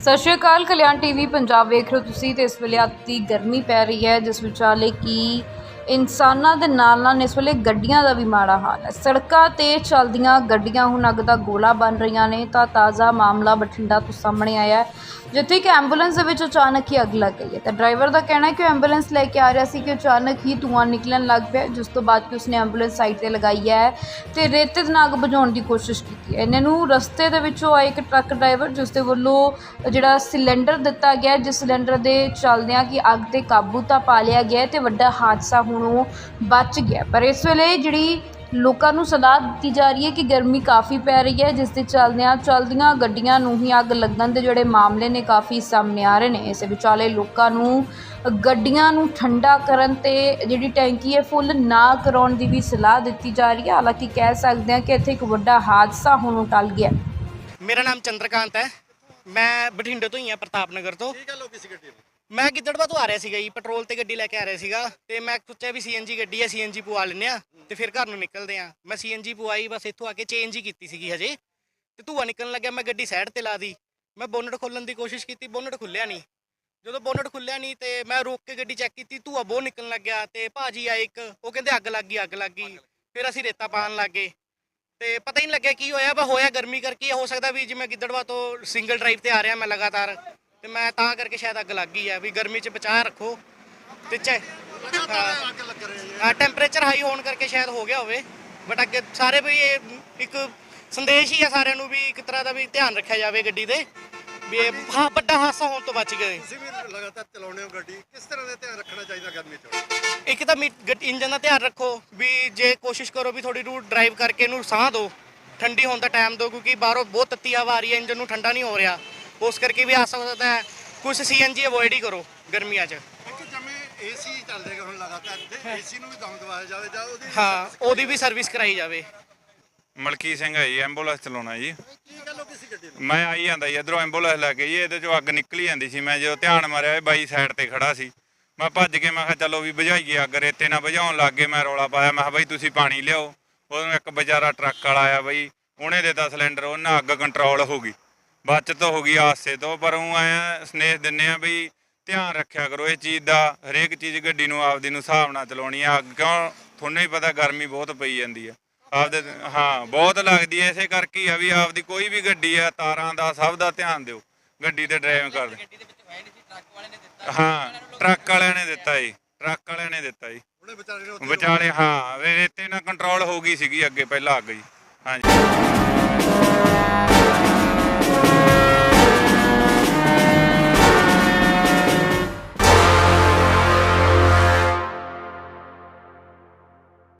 ਸਤਿ ਸ਼੍ਰੀ ਅਕਾਲ, ਕਲਿਆਣ ਟੀਵੀ ਪੰਜਾਬ ਵੇਖ ਰਹੇ ਹੋ ਤੁਸੀਂ ਤੇ ਇਸ ਵੇਲੇ ਅਤੀ ਗਰਮੀ ਪੈ ਰਹੀ ਹੈ, ਜਿਸ ਵਿਚਾਲੇ ਕਿ ਇਨਸਾਨਾਂ ਦੇ ਨਾਲ ਨਾਲ ਇਸ ਵੇਲੇ ਗੱਡੀਆਂ ਦਾ ਵੀ ਮਾੜਾ ਹਾਲ ਹੈ। ਸੜਕਾਂ ਤੇ ਚੱਲਦੀਆਂ ਗੱਡੀਆਂ ਹੁਣ ਅੱਗ ਦਾ ਗੋਲਾ ਬਣ ਰਹੀਆਂ ਨੇ, ਤਾਂ ਤਾਜ਼ਾ ਮਾਮਲਾ ਬਠਿੰਡਾ ਤੋਂ ਸਾਹਮਣੇ ਆਇਆ ਜਿੱਥੇ ਕਿ ਐਂਬੂਲੈਂਸ ਦੇ ਵਿੱਚ ਅਚਾਨਕ ਹੀ ਅੱਗ ਲੱਗ ਗਈ ਹੈ। ਤਾਂ ਡਰਾਈਵਰ ਦਾ ਕਹਿਣਾ ਹੈ ਕਿ ਐਂਬੂਲੈਂਸ ਲੈ ਕੇ ਆ ਰਿਹਾ ਸੀ ਕਿ ਅਚਾਨਕ ਹੀ ਧੂੰਆਂ ਨਿਕਲਣ ਲੱਗ ਪਿਆ, ਜਿਸ ਤੋਂ ਬਾਅਦ ਕਿ ਉਸਨੇ ਐਂਬੂਲੈਂਸ ਸਾਈਡ ਤੇ ਲਗਾਈ ਹੈ ਤੇ ਰੇਤੇ ਦੇ ਨਾਲ ਅੱਗ ਬੁਝਾਉਣ ਦੀ ਕੋਸ਼ਿਸ਼ ਕੀਤੀ ਹੈ। ਇਹਨਾਂ ਨੂੰ ਰਸਤੇ ਦੇ ਵਿੱਚੋਂ ਆਏ ਇੱਕ ਟਰੱਕ ਡਰਾਈਵਰ, ਜਿਸ ਦੇ ਵੱਲੋਂ ਜਿਹੜਾ ਸਿਲੰਡਰ ਦਿੱਤਾ ਗਿਆ, ਜਿਸ ਸਿਲੰਡਰ ਦੇ ਚੱਲਦਿਆਂ ਕਿ ਅੱਗ ਤੇ ਕਾਬੂ ਤਾਂ ਪਾ ਲਿਆ ਗਿਆ ਹੈ ਤੇ ਵੱਡਾ ਹਾਦਸਾ ਹੁਣ ਉਹ ਬਚ ਗਿਆ। ਪਰ ਇਸ ਵੇਲੇ ਜਿਹੜੀ ਲੋਕਾਂ ਨੂੰ ਸਲਾਹ ਦਿੱਤੀ ਜਾ ਰਹੀ ਹੈ ਕਿ ਗਰਮੀ ਕਾਫੀ ਪੈ ਰਹੀ ਹੈ ਜਿਸ ਦੇ ਚੱਲਦਿਆਂ ਚੱਲਦੀਆਂ ਗੱਡੀਆਂ ਨੂੰ ਹੀ ਅੱਗ ਲੱਗਣ ਦੇ ਜਿਹੜੇ ਮਾਮਲੇ ਨੇ ਕਾਫੀ ਸਾਹਮਣੇ ਆ ਰਹੇ ਨੇ। ਇਸ ਵਿਚਾਲੇ ਲੋਕਾਂ ਨੂੰ ਗੱਡੀਆਂ ਨੂੰ ਠੰਡਾ ਕਰਨ ਤੇ ਜਿਹੜੀ ਟੈਂਕੀ ਹੈ ਫੁੱਲ ਨਾ ਕਰਾਉਣ ਦੀ ਵੀ ਸਲਾਹ ਦਿੱਤੀ ਜਾ ਰਹੀ ਹੈ। ਹਾਲਾਂਕਿ ਕਹਿ ਸਕਦੇ ਹਾਂ ਕਿ ਇੱਥੇ ਇੱਕ ਵੱਡਾ ਹਾਦਸਾ ਹੁਣ ਟਲ ਗਿਆ ਮੇਰਾ ਨਾਮ ਚੰਦਰਕਾਂਤ ਹੈ। ਮੈਂ ਬਠਿੰਡੇ ਤੋਂ ਹੀ ਹਾਂ ਪ੍ਰਤਾਪ ਨਗਰ ਤੋਂ। ਕੀ ਗੱਲ ਹੋ ਗਈ ਸੀ ਗੱਡੀ ਨੂੰ ਮੈਂ ਗਿੱਦੜਵਾ ਤੋਂ ਆ ਰਿਹਾ ਸੀਗਾ ਜੀ, ਪੈਟਰੋਲ ਤੇ ਗੱਡੀ ਲੈ ਕੇ ਆ ਰਿਹਾ ਸੀਗਾ ਤੇ ਮੈਂ ਸੋਚਿਆ ਵੀ ਸੀਐਨਜੀ ਗੱਡੀ ਹੈ ਸੀਐਨਜੀ ਪਵਾ ਲੈਂਦੇ ਆ ਤੇ ਫਿਰ ਘਰ ਨੂੰ ਨਿਕਲਦੇ ਆ। ਮੈਂ ਸੀਐਨਜੀ ਪਵਾਈ, ਬਸ ਇੱਥੋਂ ਆ ਕੇ ਚੇਂਜ ਹੀ ਕੀਤੀ ਸੀਗੀ ਹਜੇ। ਤੇ ਧੂਆ ਨਿਕਲਣ ਲੱਗਿਆ, ਮੈਂ ਗੱਡੀ ਸਾਈਡ ਤੇ ਲਾ ਦੀ ਮੈਂ ਬੋਨਟ ਖੋਲਣ ਦੀ ਕੋਸ਼ਿਸ਼ ਕੀਤੀ, ਬੋਨਟ ਖੁੱਲਿਆ ਨਹੀਂ। ਜਦੋਂ ਬੋਨਟ ਖੁੱਲਿਆ ਨਹੀਂ ਤੇ ਮੈਂ ਰੋਕ ਕੇ ਗੱਡੀ ਚੈੱਕ ਕੀਤੀ, ਧੂਆ ਬਹੁਤ ਨਿਕਲਣ ਲੱਗਿਆ ਤੇ ਭਾਜੀ ਆਏ ਇੱਕ, ਉਹ ਕਹਿੰਦੇ ਅੱਗ ਲੱਗ ਗਈ, ਅੱਗ ਲੱਗ ਗਈ। ਫਿਰ ਅਸੀਂ ਰੇਤਾ ਪਾਣ ਲੱਗੇ ਤੇ ਪਤਾ ਹੀ ਨਹੀਂ ਲੱਗਿਆ ਕੀ ਹੋਇਆ, ਬਸ ਹੋਇਆ ਗਰਮੀ ਕਰਕੇ, ਹੋ ਸਕਦਾ ਵੀ ਜਿਵੇਂ ਗਿੱਦੜਵਾ ਤੋਂ ਸਿੰਗਲ ਡਰਾਈਵ ਤੇ ਆ ਰਿਹਾ ਮੈਂ ਲਗਾਤਾਰ। ਤੇ ਮੈਂ ਤਾਂ ਕਰਕੇ ਸ਼ਾਇਦ ਅੱਗ ਲੱਗ ਗਈ ਹੈ ਵੀ ਗਰਮੀ 'ਚ ਬਚਾਅ ਰੱਖੋ। ਤੇ ਚੈ ਟੈਂਪਰੇਚਰ ਹਾਈ ਹੋਣ ਕਰਕੇ ਸ਼ਾਇਦ ਹੋ ਗਿਆ ਹੋਵੇ। ਬਟ ਅੱਗੇ ਸਾਰੇ ਵੀ ਇਹ ਇੱਕ ਸੰਦੇਸ਼ ਹੀ ਹੈ ਸਾਰਿਆਂ ਨੂੰ ਵੀ ਇੱਕ ਤਰ੍ਹਾਂ ਦਾ ਵੀ ਧਿਆਨ ਰੱਖਿਆ ਜਾਵੇ ਗੱਡੀ ਦੇ ਵੀ ਇਹ ਹਾਂ ਵੱਡਾ ਹਾਦਸਾ ਹੋਣ ਤੋਂ ਬਚ ਗਏ। ਤੁਸੀਂ ਵੀ ਲਗਾਤਾਰ ਹੋ ਗੱਡੀ। ਕਿਸ ਤਰ੍ਹਾਂ ਦਾ ਧਿਆਨ ਰੱਖਣਾ ਚਾਹੀਦਾ ਗਰਮੀ 'ਚ? ਇੱਕ ਤਾਂ ਇੰਜਨ ਦਾ ਧਿਆਨ ਰੱਖੋ ਵੀ ਜੇ ਕੋਸ਼ਿਸ਼ ਕਰੋ ਵੀ ਥੋੜੀ ਦੂਰ ਡਰਾਈਵ ਕਰਕੇ ਇਹਨੂੰ ਸਾਹ ਦਿਓ। ਠੰਡੀ ਹੋਣ ਦਾ ਟਾਈਮ ਦਿਓ ਕਿਉਂਕਿ ਬਾਹਰੋਂ ਬਹੁਤ ਤੱਤੀ ਹਵਾ ਆ ਰਹੀ ਹੈ ਇੰਜਨ ਨੂੰ ਠੰਡਾ ਨਹੀਂ ਹੋ ਰਿਹਾ। ਉਸ ਕਰਕੇ ਵੀ ਆ ਸਕਦਾ ਹੈ ਕੁਝ ਸੀਐਨਜੀ ਅਵੋਇਡ ਹੀ ਕਰੋ ਗਰਮੀਆਂ 'ਚ। ਇੱਕ ਜਮੇ ਏਸੀ ਚੱਲਦੇਗਾ ਹੁਣ ਲਗਾਤਾਰ ਤੇ ਏਸੀ ਨੂੰ ਵੀ ਦਮ ਦਵਾਇਆ ਜਾਵੇ ਜਾਂ ਉਹਦੀ ਹਾਂ ਉਹਦੀ ਵੀ ਸਰਵਿਸ ਕਰਾਈ ਜਾਵੇ। ਮਲਕੀ ਸਿੰਘ ਹੈ ਜੀ ਐਂਬੂਲੈਂਸ ਚਲਾਉਣਾ ਜੀ। ਗਈ ਮੈਂ ਆਈ ਜਾਂਦਾ ਜੀ ਇਧਰੋਂ ਐਂਬੂਲੈਂਸ ਲੈ ਕੇ ਜੀ ਇਹਦੇ ਚੋਂ ਅੱਗ ਨਿਕਲੀ ਜਾਂਦੀ ਸੀ। ਮੈਂ ਜਦੋਂ ਧਿਆਨ ਮਾਰਿਆ ਇਹ ਬਾਈ ਸਾਈਡ ਤੇ ਖੜਾ ਸੀ। ਮੈਂ ਭੱਜ ਕੇ ਮੈਂ ਕਿਹਾ ਚਲੋ ਵੀ ਬੁਝਾਈਏ ਅੱਗ ਰੇਤੇ ਨਾਲ ਬੁਝਾਉਣ ਲੱਗ ਗਏ ਮੈਂ ਰੋਲਾ ਪਾਇਆ। ਮੈਂ ਕਿਹਾ ਬਾਈ ਤੁਸੀਂ ਪਾਣੀ ਲਿਆਓ। ਉਹਨੂੰ ਇੱਕ ਵਿਚਾਰਾ ਟਰੱਕ ਵਾਲਾ ਆਇਆ ਬਾਈ ਉਹਨੇ ਦਿੱਤਾ ਸਿਲੰਡਰ ਉਹਨਾਂ ਅੱਗ ਕੰਟਰੋਲ ਹੋ ਗਈ। ਬਚਤ ਹੋ ਗਈ ਹਾਦਸੇ ਤੋਂ ਪਰ ਉਹ ਆਇਆ ਸਨੇਹ ਦਿੰਨੇ ਆ ਵੀ ਧਿਆਨ ਰੱਖਿਆ ਕਰੋ ਇਹ ਚੀਜ਼ ਦਾ ਹਰੇਕ ਚੀਜ਼ ਗੱਡੀ ਨੂੰ ਆਪਦੀ ਨੂੰ ਹਿਸਾਬ ਨਾਲ ਚਲਾਉਣੀ ਆ। ਕਿਉਂ? ਤੁਹਾਨੂੰ ਹੀ ਪਤਾ ਗਰਮੀ ਬਹੁਤ ਪਈ ਜਾਂਦੀ ਆ। ਆਪਦੇ ਹਾਂ ਬਹੁਤ ਲੱਗਦੀ ਐ ਇਸੇ ਕਰਕੇ ਹੀ ਆ ਵੀ ਆਪਦੀ ਕੋਈ ਵੀ ਗੱਡੀ ਆ ਤਾਰਾਂ ਦਾ ਸਭ ਦਾ ਧਿਆਨ ਦਿਓ। ਗੱਡੀ ਤੇ ਡਰਾਈਵ ਕਰਦੇ। ਹਾਂ ਟਰੱਕ ਵਾਲਿਆਂ ਨੇ ਦਿੱਤਾ ਜੀ ਟਰੱਕ ਵਾਲਿਆਂ ਨੇ ਦਿੱਤਾ ਜੀ। ਉਹਨੇ ਵਿਚਾਰੇ ਨੇ ਉੱਥੇ ਵਿਚਾਲੇ ਹਾਂ ਵੀ ਰੇਤੇ ਨਾਲ ਕੰਟਰੋਲ ਹੋ ਗਈ ਸੀਗੀ ਅੱਗੇ ਪਹਿਲਾਂ ਅੱਗ ਜੀ। ਹਾਂਜੀ।